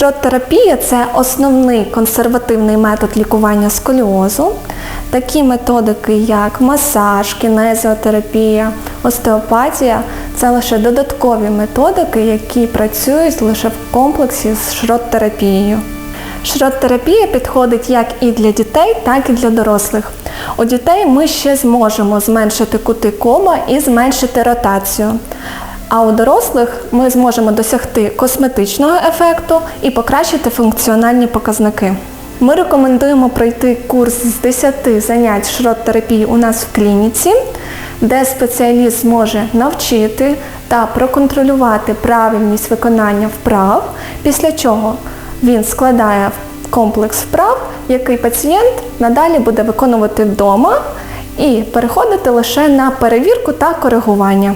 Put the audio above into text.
Шрот-терапія це основний консервативний метод лікування сколіозу. Такі методики, як масаж, кінезіотерапія, остеопатія це лише додаткові методики, які працюють лише в комплексі з шрот-терапією. Шрот-терапія підходить як і для дітей, так і для дорослих. У дітей ми ще зможемо зменшити кути кома і зменшити ротацію. А у дорослих ми зможемо досягти косметичного ефекту і покращити функціональні показники. Ми рекомендуємо пройти курс з 10 занять шрот-терапії у нас в клініці, де спеціаліст зможе навчити та проконтролювати правильність виконання вправ, після чого він складає комплекс вправ, який пацієнт надалі буде виконувати вдома і переходити лише на перевірку та коригування.